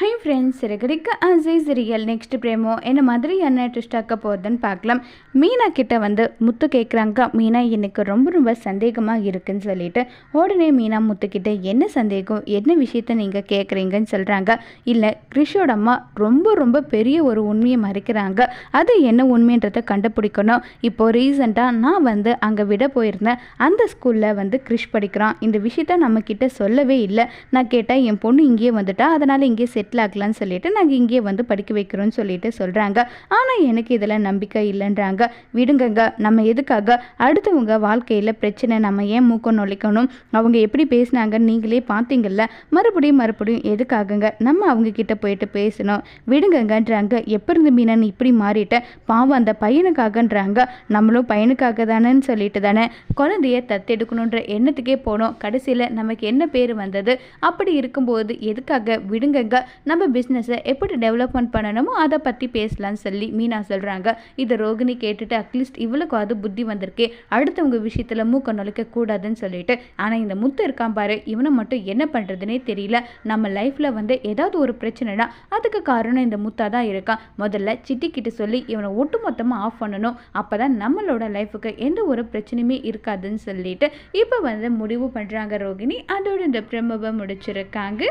Hi friends Siragadikka அசைஸ் real next பிரேமோ என்ன மாதிரி என்ன ட்விஸ்ட் ஆக்க போகுதுன்னு பார்க்கலாம். மீனா கிட்ட வந்து முத்து கேட்குறாங்க மீனா எனக்கு ரொம்ப ரொம்ப சந்தேகமாக இருக்குன்னு சொல்லிட்டு உடனே மீனா முத்துக்கிட்ட என்ன சந்தேகம்? என்ன விஷயத்த நீங்கள் கேட்குறீங்கன்னு சொல்கிறாங்க இல்லை கிரிஷோட அம்மா ரொம்ப ரொம்ப பெரிய ஒரு உண்மையை மறைக்கிறாங்க. அது என்ன உண்மைன்றதை கண்டுபிடிக்கணும். இப்போது ரீசெண்டாக நான் வந்து அங்கே விட போயிருந்தேன். அந்த ஸ்கூலில் வந்து கிரிஷ் படிக்கிறான். இந்த விஷயத்த நம்மக்கிட்ட சொல்லவே இல்லை. நான் கேட்டேன் என் பொண்ணு இங்கேயே வந்துட்டா. அதனால் இங்கே செட்டில் ஆகலான்னு சொல்லிட்டு நாங்கள் இங்கேயே வந்து படிக்க வைக்கிறோன்னு சொல்லிட்டு சொல்கிறாங்க ஆனால் எனக்கு இதில் நம்பிக்கை இல்லைன்றாங்க. விடுங்கங்க நம்ம எதுக்காக? அடுத்தவங்க வாழ்க்கையில் பிரச்சனை நம்ம ஏன் மூக்கம் நுழைக்கணும்? அவங்க எப்படி பேசினாங்கன்னு நீங்களே பார்த்தீங்கல்ல. மறுபடியும் மறுபடியும் எதுக்காகங்க? நம்ம அவங்க கிட்ட போயிட்டு பேசணும். விடுங்கங்கன்றாங்க. எப்போ இருந்து மீனன் இப்படி மாறிட்ட? பாவம் அந்த பையனுக்காகன்றாங்க. நம்மளும் பையனுக்காக தானேன்னு சொல்லிட்டு தானே. குழந்தைய தத்தெடுக்கணுன்ற எண்ணத்துக்கே போனோம். கடைசியில் நமக்கு என்ன பேர் வந்தது? அப்படி இருக்கும்போது எதுக்காக? விடுங்கங்க. நம்ம பிஸ்னஸை எப்படி டெவலப்மெண்ட் பண்ணணுமோ அதை பற்றி பேசலாம்னு சொல்லி மீனா சொல்கிறாங்க இதை ரோகிணி கேட்டுட்டு அட்லீஸ்ட் இவளுக்கு அது புத்தி வந்திருக்கே. அடுத்தவங்க விஷயத்தில் மூக்க நுழைக்க கூடாதுன்னு சொல்லிட்டு ஆனால் இந்த முத்து இருக்கான் பாரு இவனை மட்டும் என்ன பண்ணுறதுனே தெரியல. நம்ம லைஃப்பில் வந்து ஏதாவது ஒரு பிரச்சனைனா அதுக்கு காரணம் இந்த முத்தா தான் இருக்கான். முதல்ல சிட்டிக்கிட்ட சொல்லி இவனை ஒட்டுமொத்தமாக ஆஃப் பண்ணணும். அப்போ தான் நம்மளோட லைஃபுக்கு எந்த ஒரு பிரச்சனையுமே இருக்காதுன்னு சொல்லிட்டு இப்போ வந்து முடிவு பண்ணுறாங்க ரோகிணி. அதோட இந்த பிரமவை முடிச்சிருக்காங்க.